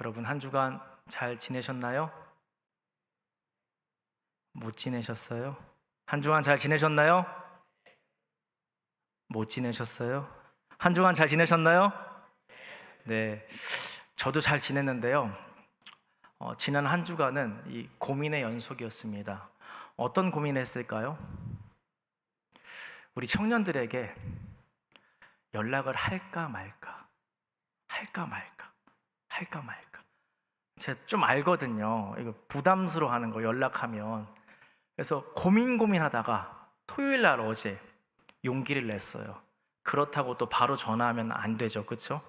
여러분 한 주간 잘 지내셨나요? 못 지내셨어요? 한 주간 잘 지내셨나요? 못 지내셨어요? 한 주간 잘 지내셨나요? 네, 저도 잘 지냈는데요. 어, 지난 한 주간은 이 고민의 연속이었습니다. 어떤 고민을 했을까요? 우리 청년들에게 연락을 할까 말까, 할까 말까, 할까 말까. 제가 좀 알거든요. 이거 부담스러워하는 거 연락하면. 그래서 고민 고민하다가 토요일 날 어제 용기를 냈어요. 그렇다고 또 바로 전화하면 안 되죠, 그렇죠?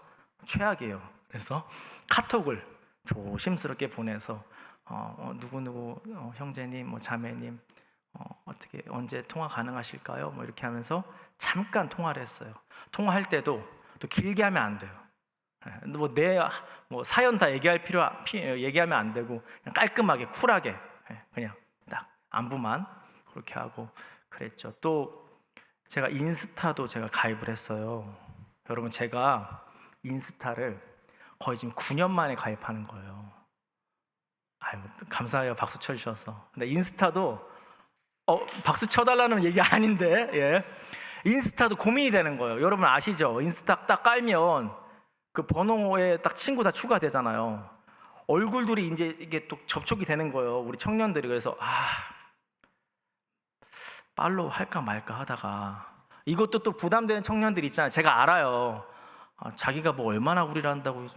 최악이에요. 그래서 카톡을 조심스럽게 보내서 어, 어, 누구 누구 어, 형제님, 뭐 자매님 어, 어떻게 언제 통화 가능하실까요? 뭐 이렇게 하면서 잠깐 통화를 했어요. 통화할 때도 또 길게 하면 안 돼요. 뭐내 뭐 사연 다 얘기할 필요 피- 얘기하면 안 되고 깔끔하게 쿨하게 예, 그냥 딱 안부만 그렇게 하고 그랬죠. 또 제가 인스타도 제가 가입을 했어요. 여러분 제가 인스타를 거의 지금 9년 만에 가입하는 거예요. 아유 감사해요 박수 쳐주셔서. 근데 인스타도 어 박수 쳐달라는 얘기 아닌데 예 인스타도 고민이 되는 거예요. 여러분 아시죠? 인스타 딱 깔면 그 번호에 딱 친구 다 추가되잖아요. 얼굴들이 이제 이게 또 접촉이 되는 거예요. 우리 청년들이 그래서 아 팔로우 할까 말까 하다가 이것도 또 부담되는 청년들 있잖아요. 제가 알아요. 아, 자기가 뭐 얼마나 우리를 한다고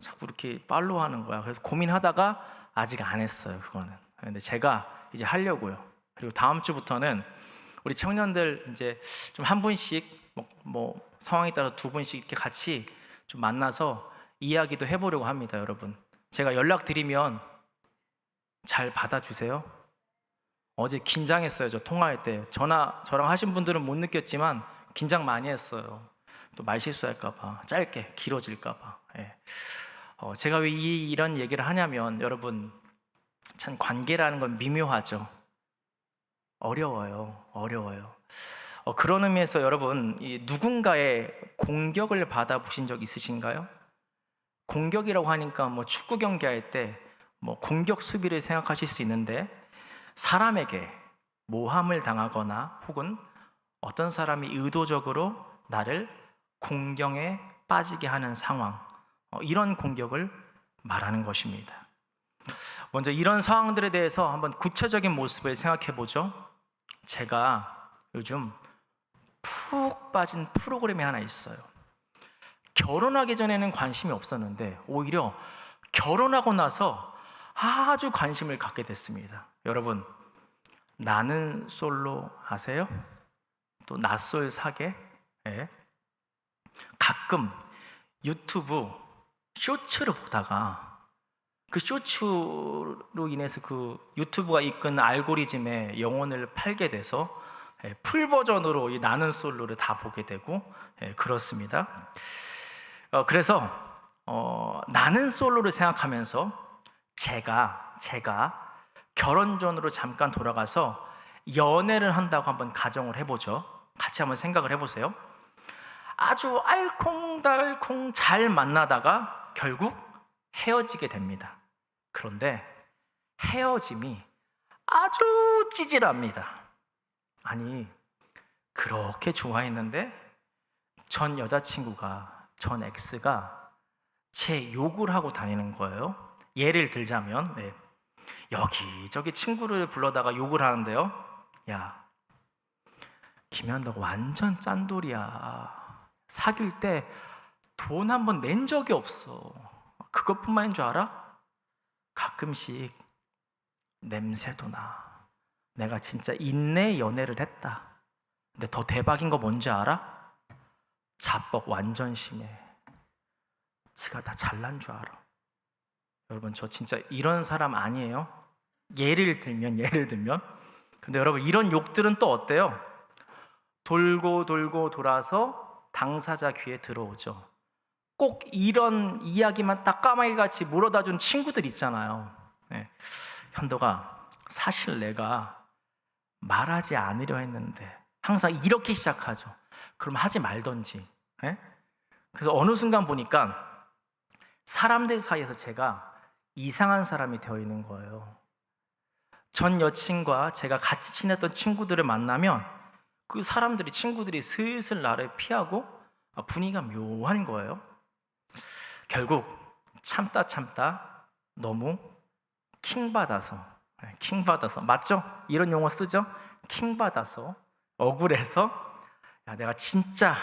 자꾸 이렇게 팔로우 하는 거야. 그래서 고민하다가 아직 안 했어요. 그거는. 근데 제가 이제 하려고요. 그리고 다음 주부터는 우리 청년들 이제 좀 한 분씩 뭐, 뭐 상황에 따라 두 분씩 이렇게 같이 좀 만나서 이야기도 해보려고 합니다, 여러분. 제가 연락 드리면 잘 받아주세요. 어제 긴장했어요, 저 통화할 때. 전화 저랑 하신 분들은 못 느꼈지만 긴장 많이 했어요. 또 말 실수할까봐, 짧게 길어질까봐. 예. 어, 제가 왜 이, 이런 얘기를 하냐면 여러분 참 관계라는 건 미묘하죠. 어려워요, 어려워요. 어, 그런 의미에서 여러분 이 누군가의 공격을 받아 보신 적 있으신가요? 공격이라고 하니까 뭐 축구 경기할 때 뭐 공격 수비를 생각하실 수 있는데 사람에게 모함을 당하거나 혹은 어떤 사람이 의도적으로 나를 공경에 빠지게 하는 상황 어, 이런 공격을 말하는 것입니다. 먼저 이런 상황들에 대해서 한번 구체적인 모습을 생각해 보죠. 제가 요즘 푹 빠진 프로그램이 하나 있어요. 결혼하기 전에는 관심이 없었는데 오히려 결혼하고 나서 아주 관심을 갖게 됐습니다. 여러분, 나는 솔로 아세요? 또 낯솔 사계? 예. 가끔 유튜브 쇼츠를 보다가 그 쇼츠로 인해서 그 유튜브가 이끈 알고리즘에 영혼을 팔게 돼서 예, 풀 버전으로 이 나는 솔로를 다 보게 되고 예, 그렇습니다. 어, 그래서 어, 나는 솔로를 생각하면서 제가 제가 결혼 전으로 잠깐 돌아가서 연애를 한다고 한번 가정을 해보죠. 같이 한번 생각을 해보세요. 아주 알콩달콩 잘 만나다가 결국 헤어지게 됩니다. 그런데 헤어짐이 아주 찌질합니다. 아니, 그렇게 좋아했는데 전 여자친구가, 전 X가 제 욕을 하고 다니는 거예요. 예를 들자면, 네. 여기저기 친구를 불러다가 욕을 하는데요. 야, 김현덕 완전 짠돌이야. 사귈 때 돈 한 번 낸 적이 없어. 그것뿐만인 줄 알아? 가끔씩 냄새도 나. 내가 진짜 인내 연애를 했다. 근데 더 대박인 거 뭔지 알아? 자뻑 완전 심해. 지가 다 잘난 줄 알아. 여러분 저 진짜 이런 사람 아니에요? 예를 들면 예를 들면 근데 여러분 이런 욕들은 또 어때요? 돌고 돌고 돌아서 당사자 귀에 들어오죠. 꼭 이런 이야기만 딱 까마귀 같이 물어다 준 친구들 있잖아요. 네. 현도가 사실 내가 말하지 않으려 했는데 항상 이렇게 시작하죠. 그럼 하지 말던지. 예? 그래서 어느 순간 보니까 사람들 사이에서 제가 이상한 사람이 되어 있는 거예요. 전 여친과 제가 같이 지냈던 친구들을 만나면 그 사람들이 친구들이 슬슬 나를 피하고 아, 분위기가 묘한 거예요. 결국 참다 참다 너무 킹 받아서 킹 받아서 맞죠? 이런 용어 쓰죠? 킹 받아서 억울해서 야 내가 진짜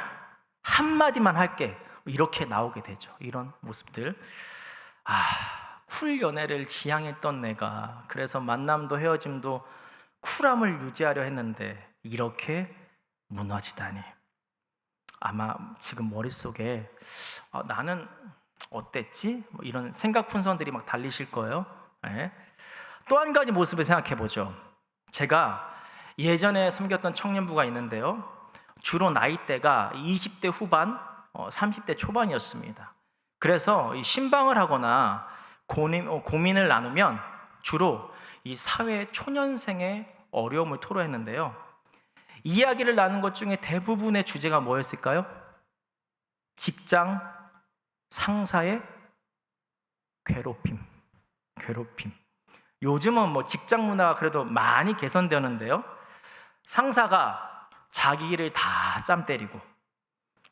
한 마디만 할게 이렇게 나오게 되죠. 이런 모습들. 아, 쿨 연애를 지향했던 내가 그래서 만남도 헤어짐도 쿨함을 유지하려 했는데 이렇게 무너지다니. 아마 지금 머릿속에 아, 나는 어땠지? 뭐 이런 생각 풍선들이 막 달리실 거예요. 예. 또 한 가지 모습을 생각해 보죠. 제가 예전에 섬겼던 청년부가 있는데요. 주로 나이대가 20대 후반, 어, 30대 초반이었습니다. 그래서 이 신방을 하거나 고민, 어, 고민 을 나누면 주로 이 사회 초년생의 어려움을 토로했는데요. 이야기를 나눈 것 중에 대부분의 주제가 뭐였을까요? 직장 상사의 괴롭힘, 괴롭힘. 요즘은 뭐 직장 문화가 그래도 많이 개선되었는데요. 상사가 자기 일을 다 짬 때리고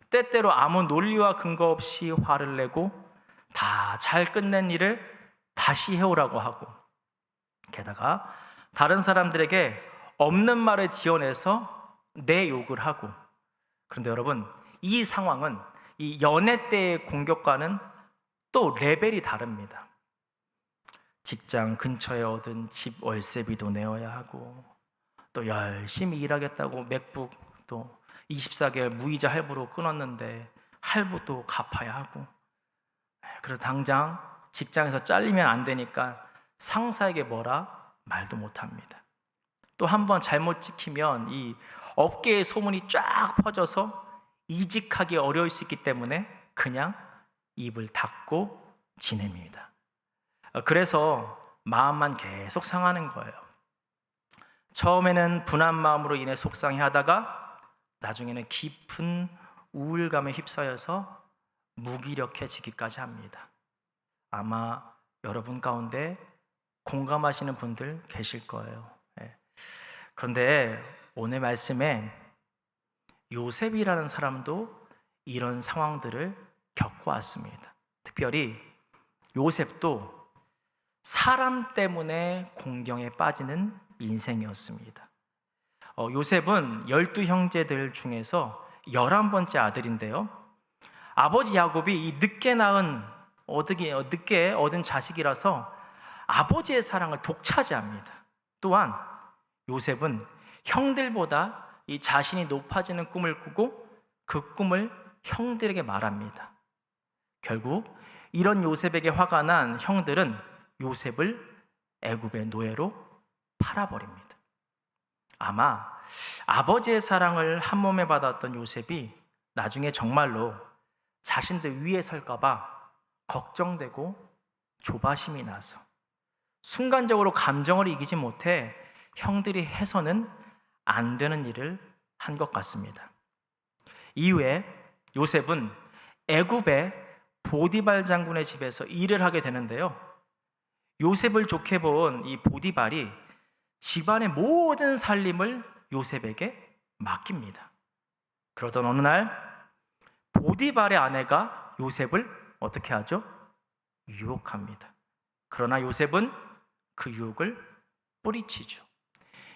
때때로 아무 논리와 근거 없이 화를 내고 다 잘 끝낸 일을 다시 해오라고 하고 게다가 다른 사람들에게 없는 말을 지어내서 내 욕을 하고 그런데 여러분 이 상황은 이 연애 때의 공격과는 또 레벨이 다릅니다. 직장 근처에 얻은 집 월세비도 내어야 하고 또 열심히 일하겠다고 맥북 또 24개월 무이자 할부로 끊었는데 할부도 갚아야 하고 그래서 당장 직장에서 잘리면 안 되니까 상사에게 뭐라 말도 못 합니다. 또 한 번 잘못 지키면 이 업계의 소문이 쫙 퍼져서 이직하기 어려울 수 있기 때문에 그냥 입을 닫고 지냅니다. 어, 그래서 마음만 계속 상하는 거예요. 처음에는 분한 마음으로 인해 속상해 하다가 나중에는 깊은 우울감에 휩싸여서 무기력해지기까지 합니다. 아마 여러분 가운데 공감하시는 분들 계실 거예요. 예. 그런데 오늘 말씀에 요셉이라는 사람도 이런 상황들을 겪어왔습니다. 특별히 요셉도 사람 때문에 공경에 빠지는 인생이었습니다. 어, 요셉은 열두 형제들 중에서 열한 번째 아들인데요. 아버지 야곱이 이 늦게 낳은 어득이, 어, 늦게 얻은 자식이라서 아버지의 사랑을 독차지합니다. 또한 요셉은 형들보다 이 자신이 높아지는 꿈을 꾸고 그 꿈을 형들에게 말합니다. 결국 이런 요셉에게 화가 난 형들은 요셉을 애굽의 노예로 팔아버립니다. 아마 아버지의 사랑을 한 몸에 받았던 요셉이 나중에 정말로 자신들 위에 설까봐 걱정되고 조바심이 나서 순간적으로 감정을 이기지 못해 형들이 해서는 안 되는 일을 한 것 같습니다. 이후에 요셉은 애굽의 보디발 장군의 집에서 일을 하게 되는데요. 요셉을 좋게 본 이 보디발이 집안의 모든 살림을 요셉에게 맡깁니다. 그러던 어느 날 보디발의 아내가 요셉을 어떻게 하죠? 유혹합니다. 그러나 요셉은 그 유혹을 뿌리치죠.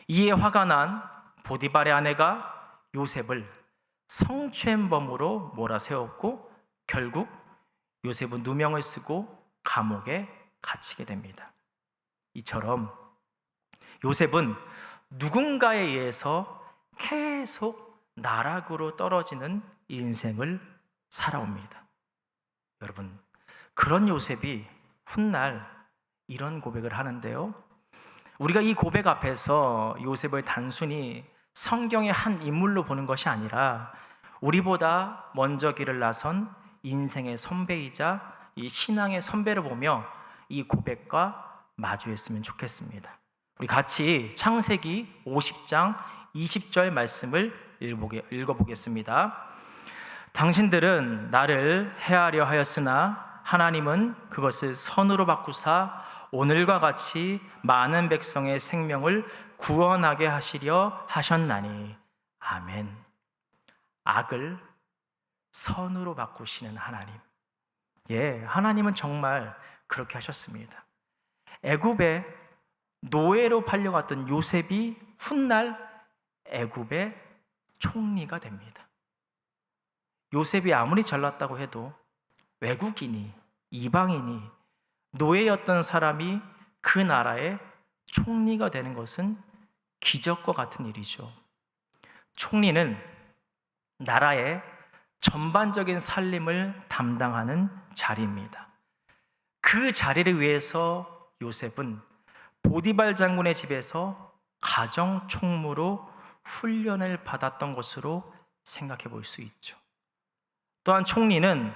이에 화가 난 보디발의 아내가 요셉을 성추행범으로 몰아세웠고 결국 요셉은 누명을 쓰고 감옥에 갇히게 됩니다. 이처럼 요셉은 누군가에 의해서 계속 나락으로 떨어지는 인생을 살아옵니다. 여러분, 그런 요셉이 훗날 이런 고백을 하는데요. 우리가 이 고백 앞에서 요셉을 단순히 성경의 한 인물로 보는 것이 아니라 우리보다 먼저 길을 나선 인생의 선배이자 이 신앙의 선배를 보며 이 고백과 마주했으면 좋겠습니다. 우리 같이 창세기 50장 20절 말씀을 읽어보겠습니다. 당신들은 나를 해하려 하였으나 하나님은 그것을 선으로 바꾸사 오늘과 같이 많은 백성의 생명을 구원하게 하시려 하셨나니 아멘. 악을 선으로 바꾸시는 하나님. 예, 하나님은 정말 그렇게 하셨습니다. 애굽에 노예로 팔려갔던 요셉이 훗날 애굽의 총리가 됩니다. 요셉이 아무리 잘났다고 해도 외국인이 이방인이 노예였던 사람이 그 나라의 총리가 되는 것은 기적과 같은 일이죠. 총리는 나라의 전반적인 살림을 담당하는 자리입니다. 그 자리를 위해서 요셉은 보디발 장군의 집에서 가정 총무로 훈련을 받았던 것으로 생각해 볼 수 있죠. 또한 총리는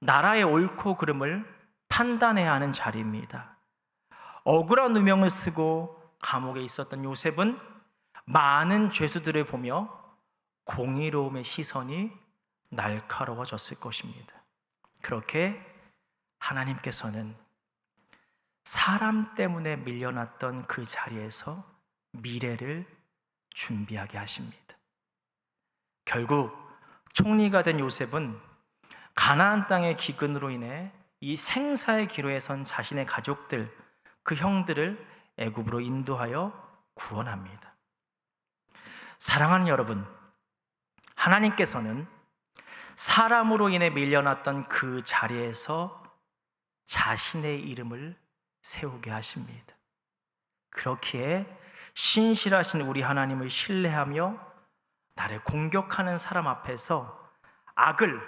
나라의 옳고 그름을 판단해야 하는 자리입니다. 억울한 누명을 쓰고 감옥에 있었던 요셉은 많은 죄수들을 보며 공의로움의 시선이 날카로워졌을 것입니다. 그렇게 하나님께서는 사람 때문에 밀려났던 그 자리에서 미래를 준비하게 하십니다. 결국 총리가 된 요셉은 가나안 땅의 기근으로 인해 이 생사의 기로에 선 자신의 가족들, 그 형들을 애굽으로 인도하여 구원합니다. 사랑하는 여러분, 하나님께서는 사람으로 인해 밀려났던 그 자리에서 자신의 이름을 세우게 하십니다. 그렇기에 신실하신 우리 하나님을 신뢰하며 나를 공격하는 사람 앞에서 악을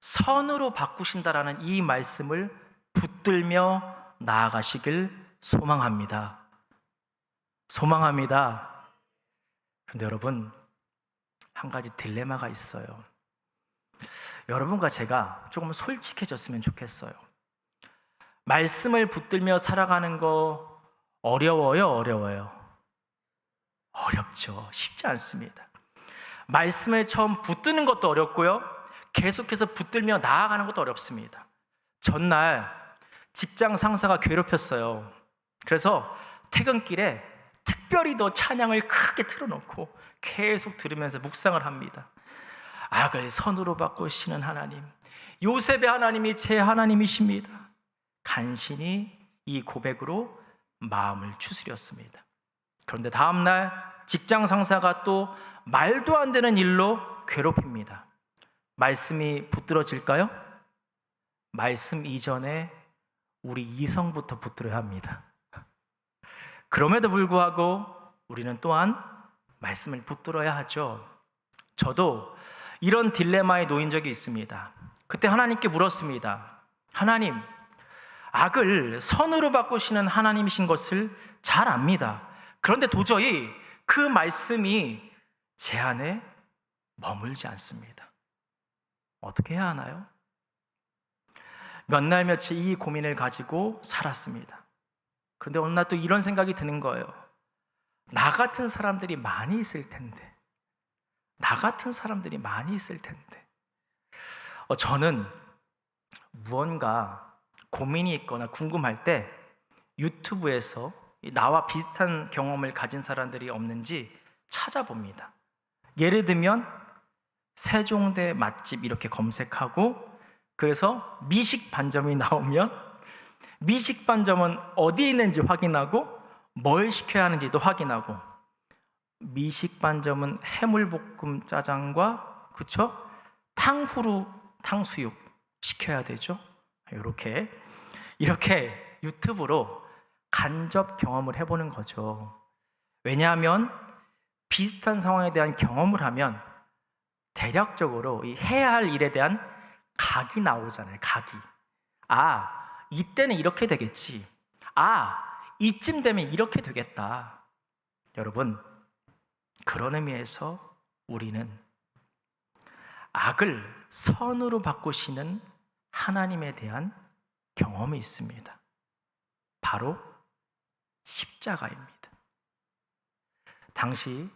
선으로 바꾸신다라는 이 말씀을 붙들며 나아가시길 소망합니다. 소망합니다. 그런데 여러분, 한 가지 딜레마가 있어요. 여러분과 제가 조금 솔직해졌으면 좋겠어요. 말씀을 붙들며 살아가는 거 어려워요, 어려워요? 어렵죠. 쉽지 않습니다. 말씀에 처음 붙드는 것도 어렵고요. 계속해서 붙들며 나아가는 것도 어렵습니다. 전날 직장 상사가 괴롭혔어요. 그래서 퇴근길에 특별히 더 찬양을 크게 틀어놓고 계속 들으면서 묵상을 합니다. 악을 선으로 바꾸시는 하나님, 요셉의 하나님이 제 하나님이십니다. 간신히 이 고백으로 마음을 추스렸습니다. 그런데 다음 날 직장 상사가 또 말도 안 되는 일로 괴롭힙니다. 말씀이 붙들어질까요? 말씀 이전에 우리 이성부터 붙들어야 합니다. 그럼에도 불구하고 우리는 또한 말씀을 붙들어야 하죠. 저도 이런 딜레마에 놓인 적이 있습니다. 그때 하나님께 물었습니다. 하나님, 악을 선으로 바꾸시는 하나님이신 것을 잘 압니다. 그런데 도저히 그 말씀이 제 안에 머물지 않습니다. 어떻게 해야 하나요? 몇 날 며칠 이 고민을 가지고 살았습니다. 그런데 어느 날 또 이런 생각이 드는 거예요. 나 같은 사람들이 많이 있을 텐데. 나 같은 사람들이 많이 있을 텐데. 어, 저는 무언가 고민이 있거나 궁금할 때 유튜브에서 나와 비슷한 경험을 가진 사람들이 없는지 찾아봅니다. 예를 들면 세종대 맛집 이렇게 검색하고 그래서 미식 반점이 나오면 미식 반점은 어디 있는지 확인하고 뭘 시켜야 하는지도 확인하고 미식 반점은 해물볶음 짜장과 그쵸 탕후루 탕수육 시켜야 되죠. 이렇게 이렇게 유튜브로 간접 경험을 해보는 거죠. 왜냐하면 비슷한 상황에 대한 경험을 하면 대략적으로 이 해야 할 일에 대한 각이 나오잖아요. 각이. 아, 이때는 이렇게 되겠지. 아, 이쯤 되면 이렇게 되겠다. 여러분, 그런 의미에서 우리는 악을 선으로 바꾸시는 하나님에 대한 경험이 있습니다. 바로 십자가입니다. 당시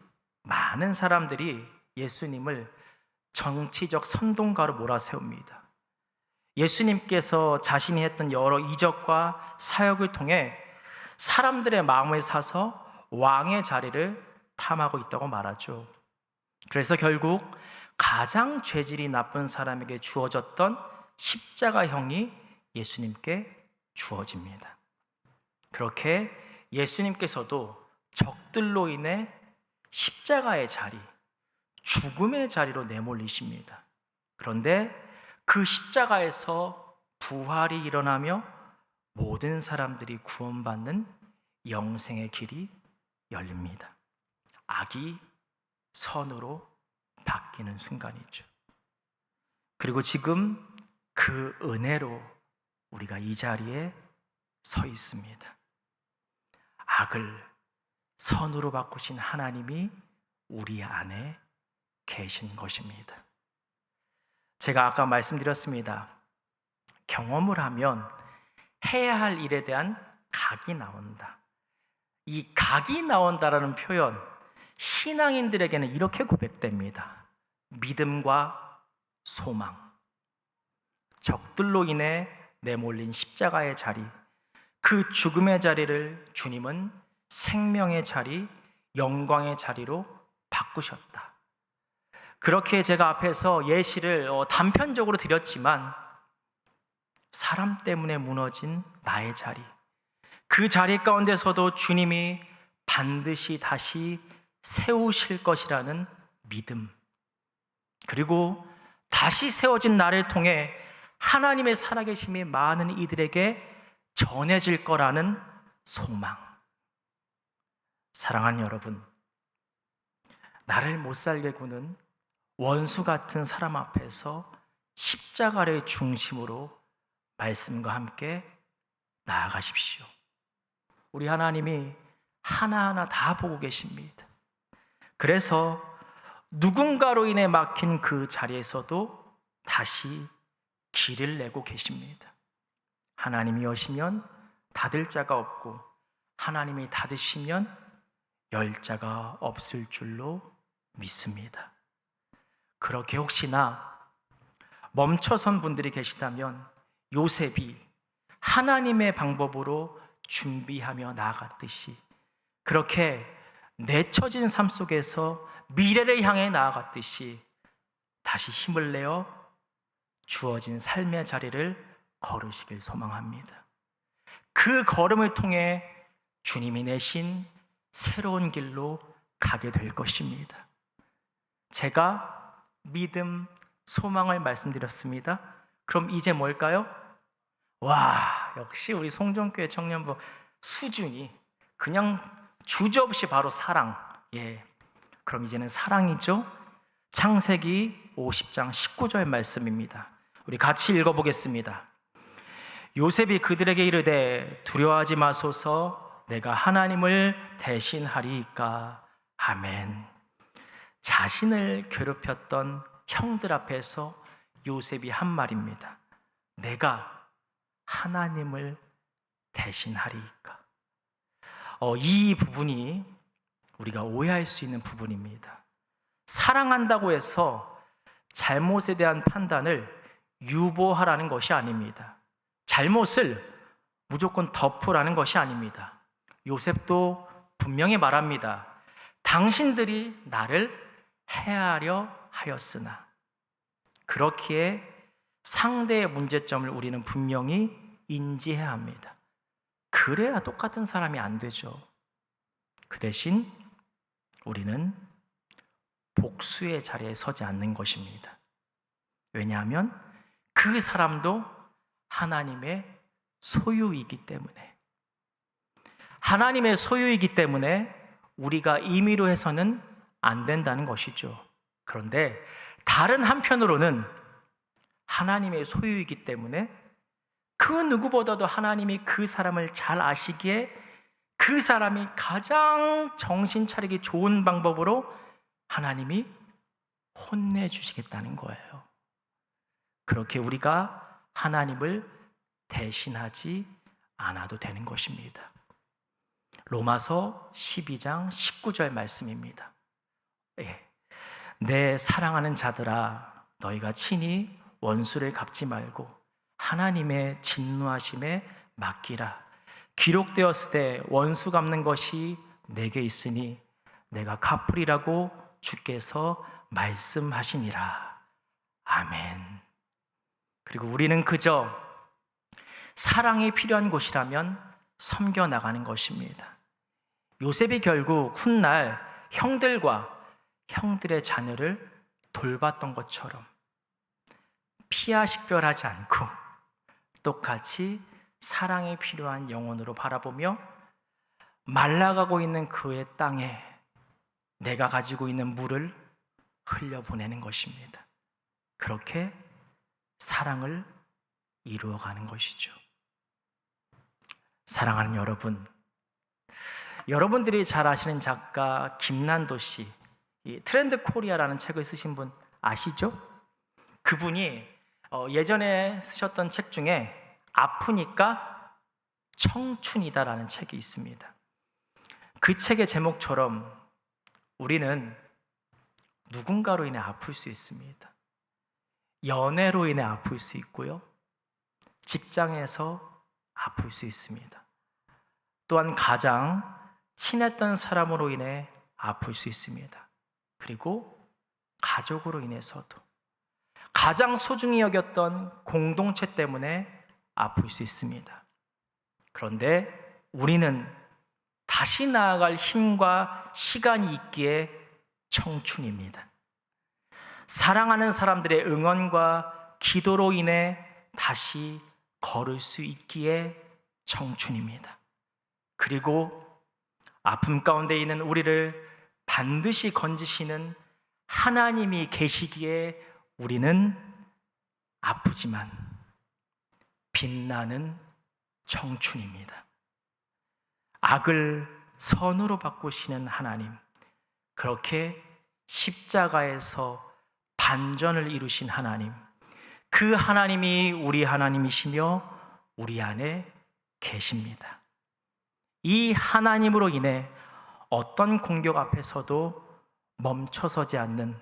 많은 사람들이 예수님을 정치적 선동가로 몰아세웁니다. 예수님께서 자신이 했던 여러 이적과 사역을 통해 사람들의 마음을 사서 왕의 자리를 탐하고 있다고 말하죠. 그래서 결국 가장 죄질이 나쁜 사람에게 주어졌던 십자가형이 예수님께 주어집니다. 그렇게 예수님께서도 적들로 인해 십자가의 자리, 죽음의 자리로 내몰리십니다. 그런데 그 십자가에서 부활이 일어나며 모든 사람들이 구원받는 영생의 길이 열립니다. 악이 선으로 바뀌는 순간이죠. 그리고 지금 그 은혜로 우리가 이 자리에 서 있습니다. 악을 선으로 바꾸신 하나님이 우리 안에 계신 것입니다. 제가 아까 말씀드렸습니다. 경험을 하면 해야 할 일에 대한 각이 나온다. 이 각이 나온다라는 표현, 신앙인들에게는 이렇게 고백됩니다. 믿음과 소망. 적들로 인해 내몰린 십자가의 자리, 그 죽음의 자리를 주님은 생명의 자리, 영광의 자리로 바꾸셨다. 그렇게 제가 앞에서 예시를 어, 단편적으로 드렸지만 사람 때문에 무너진 나의 자리, 그 자리 가운데서도 주님이 반드시 다시 세우실 것이라는 믿음, 그리고 다시 세워진 나를 통해 하나님의 살아계심이 많은 이들에게 전해질 거라는 소망. 사랑하는 여러분, 나를 못 살게 구는 원수 같은 사람 앞에서 십자가를 중심으로 말씀과 함께 나아가십시오. 우리 하나님이 하나하나 다 보고 계십니다. 그래서 누군가로 인해 막힌 그 자리에서도 다시 길을 내고 계십니다. 하나님이 여시면 닫을 자가 없고 하나님이 닫으시면 열 자가 없을 줄로 믿습니다. 그렇게 혹시나 멈춰선 분들이 계시다면 요셉이 하나님의 방법으로 준비하며 나아갔듯이 그렇게 내쳐진 삶 속에서 미래를 향해 나아갔듯이 다시 힘을 내어 주어진 삶의 자리를 걸으시길 소망합니다. 그 걸음을 통해 주님이 내신 새로운 길로 가게 될 것입니다. 제가 믿음, 소망을 말씀드렸습니다. 그럼 이제 뭘까요? 와, 역시 우리 송정교회 청년부 수준이 그냥 주저없이 바로 사랑. 예. 그럼 이제는 사랑이죠? 창세기 50장 19절 말씀입니다. 우리 같이 읽어보겠습니다. 요셉이 그들에게 이르되 두려워하지 마소서 내가 하나님을 대신하리이까. 아멘. 자신을 괴롭혔던 형들 앞에서 요셉이 한 말입니다. 내가 하나님을 대신하리이까. 어, 이 부분이 우리가 오해할 수 있는 부분입니다. 사랑한다고 해서 잘못에 대한 판단을 유보하라는 것이 아닙니다. 잘못을 무조건 덮으라는 것이 아닙니다. 요셉도 분명히 말합니다. 당신들이 나를 해하려 하였으나 그렇기에 상대의 문제점을 우리는 분명히 인지해야 합니다. 그래야 똑같은 사람이 안 되죠. 그 대신 우리는 복수의 자리에 서지 않는 것입니다. 왜냐하면 그 사람도 하나님의 소유이기 때문에 하나님의 소유이기 때문에 우리가 임의로 해서는 안 된다는 것이죠. 그런데 다른 한편으로는 하나님의 소유이기 때문에 그 누구보다도 하나님이 그 사람을 잘 아시기에 그 사람이 가장 정신 차리기 좋은 방법으로 하나님이 혼내주시겠다는 거예요. 그렇게 우리가 하나님을 대신하지 않아도 되는 것입니다. 로마서 12장 19절 말씀입니다. 예. 내 사랑하는 자들아, 너희가 친히 원수를 갚지 말고 하나님의 진노하심에 맡기라. 기록되었을 때 원수 갚는 것이 내게 있으니 내가 갚으리라고 주께서 말씀하시니라. 아멘. 그리고 우리는 그저 사랑이 필요한 곳이라면 섬겨 나가는 것입니다. 요셉이 결국 훗날 형들과 형들의 자녀를 돌봤던 것처럼 피하식별하지 않고 똑같이 사랑이 필요한 영혼으로 바라보며 말라가고 있는 그의 땅에 내가 가지고 있는 물을 흘려보내는 것입니다. 그렇게 사랑을 이루어가는 것이죠. 사랑하는 여러분, 여러분들이 잘 아시는 작가 김난도 씨, 이 트렌드 코리아라는 책을 쓰신 분 아시죠? 그분이 어, 예전에 쓰셨던 책 중에 아프니까 청춘이다라는 책이 있습니다. 그 책의 제목처럼 우리는 누군가로 인해 아플 수 있습니다. 연애로 인해 아플 수 있고요. 직장에서 아플 수 있습니다. 또한 가장 친했던 사람으로 인해 아플 수 있습니다. 그리고 가족으로 인해서도 가장 소중히 여겼던 공동체 때문에 아플 수 있습니다. 그런데 우리는 다시 나아갈 힘과 시간이 있기에 청춘입니다. 사랑하는 사람들의 응원과 기도로 인해 다시 걸을 수 있기에 청춘입니다. 그리고 아픔 가운데 있는 우리를 반드시 건지시는 하나님이 계시기에 우리는 아프지만 빛나는 청춘입니다. 악을 선으로 바꾸시는 하나님, 그렇게 십자가에서 반전을 이루신 하나님, 그 하나님이 우리 하나님이시며 우리 안에 계십니다. 이 하나님으로 인해 어떤 공격 앞에서도 멈춰서지 않는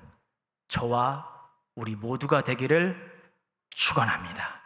저와 우리 모두가 되기를 축원합니다.